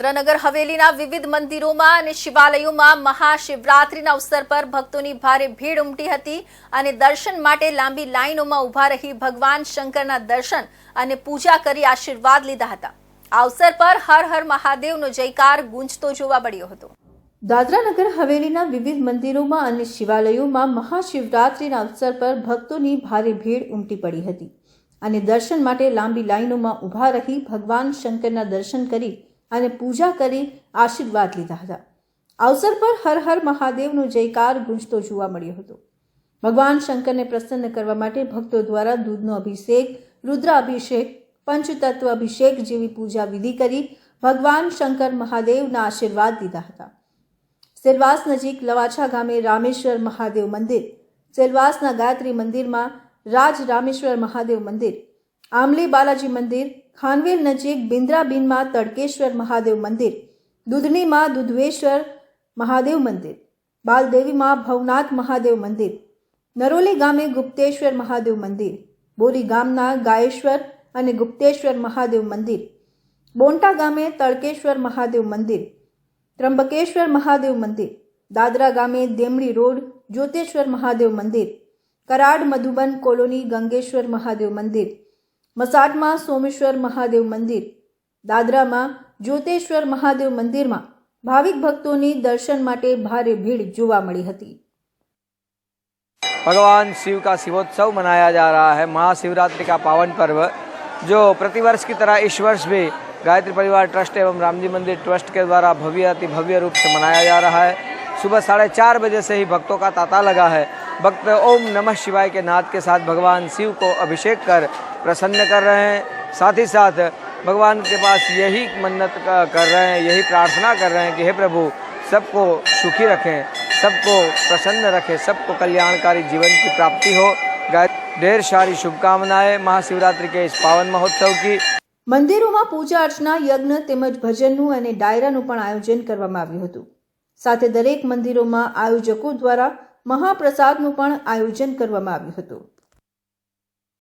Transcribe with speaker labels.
Speaker 1: દાદરાનગર હવેલીના વિવિધ મંદિરોમાં અને શિવાલયોમાં મહાશિવરાત્રીના અવસર પર ભક્તોની ભારે ભીડ ઉમટી હતી અને દર્શન માટે લાંબી લાઈનોમાં ઊભા રહી ભગવાન શંકરના દર્શન અને પૂજા કરી આશીર્વાદ લીધા હતા. આ અવસર પર હર હર મહાદેવનો જયકાર ગુંજતો જોવા મળ્યો હતો. દાદરાનગર હવેલીના વિવિધ મંદિરોમાં અને શિવાલયોમાં મહાશિવરાત્રીના અવસર પર ભક્તોની ભારે ભીડ ઉમટી પડી હતી અને દર્શન માટે લાંબી લાઈનોમાં ઊભા રહી ભગવાન શંકરના દર્શન કરી અને પૂજા કરી આશીર્વાદ લીધા હતા. અવસર પર હર હર મહાદેવનો જયકાર ગુંજતો જોવા મળ્યો હતો. ભગવાન શંકરને પ્રસન્ન કરવા માટે ભક્તો દ્વારા દૂધનો અભિષેક, રુદ્રાભિષેક, પંચતત્વ અભિષેક જેવી પૂજા વિધિ કરી ભગવાન શંકર મહાદેવના આશીર્વાદ લીધા હતા. સેલવાસ નજીક લવાછા ગામે રામેશ્વર મહાદેવ મંદિર, સેલવાસના ગાયત્રી મંદિરમાં રાજ રામેશ્વર મહાદેવ મંદિર આમલી બાલાજી મંદિર ખાનવેલ નજીક બિંદ્રાબીનમાં તડકેશ્વર મહાદેવ મંદિર, દૂધનીમાં દુધવેશ્વર મહાદેવ મંદિર, બાલદેવીમાં ભવનાથ મહાદેવ મંદિર, નરોલી ગામે ગુપ્તેશ્વર મહાદેવ મંદિર, બોરી ગામના ગાયેશ્વર અને ગુપ્તેશ્વર મહાદેવ મંદિર બોન્ટા ગામે તડકેશ્વર મહાદેવ મંદિર ત્રંબકેશ્વર મહાદેવ મંદિર, દાદરા ગામે દેમડી રોડ, જ્યોતેશ્વર મહાદેવ મંદિર, કરાડ મધુબન કોલોની ગંગેશ્વર મહાદેવ મંદિર મસાટમાં સોમેશ્વર મહાદેવ મંદિર દાદરામાં જ્યોતેશ્વર મહાદેવ મંદિરમાં ભાવિક ભક્તોની દર્શન માટે ભારે ભીડ જોવા મળી હતી
Speaker 2: भगवान शिव का शिवोत्सव मनाया जा रहा है महाशिवरात्रि का पावन पर्व जो प्रतिवर्ष की तरह इस वर्ष भी गायत्री परिवार ट्रस्ट एवं रामजी मंदिर ट्रस्ट के द्वारा भव्य अति भव्य रूप से मनाया जा रहा है सुबह साढ़े चार बजे से ही भक्तों का तांता लगा है भक्त ओम नमः शिवाय के नाद के साथ भगवान शिव को अभिषेक कर प्रसन्न कर रहे हैं साथ ही साथ भगवान के पास यही मन्नत क- कर रहे हैं यही प्रार्थना कर रहे हैं कि हे प्रभु सबको सुखी रखें सबको प्रसन्न रखें सबको कल्याणकारी जीवन की प्राप्ति हो गाय ढेर सारी शुभकामनाएं महाशिवरात्रि के इस पावन महोत्सव की
Speaker 1: મંદિરોમાં પૂજા અર્ચના યજ્ઞ તેમજ ભજનનું અને ડાયરાનું પણ આયોજન કરવામાં આવ્યું હતું સાથે દરેક મંદિરોમાં આયોજકો દ્વારા મહાપ્રસાદનું પણ આયોજન કરવામાં આવ્યું હતું.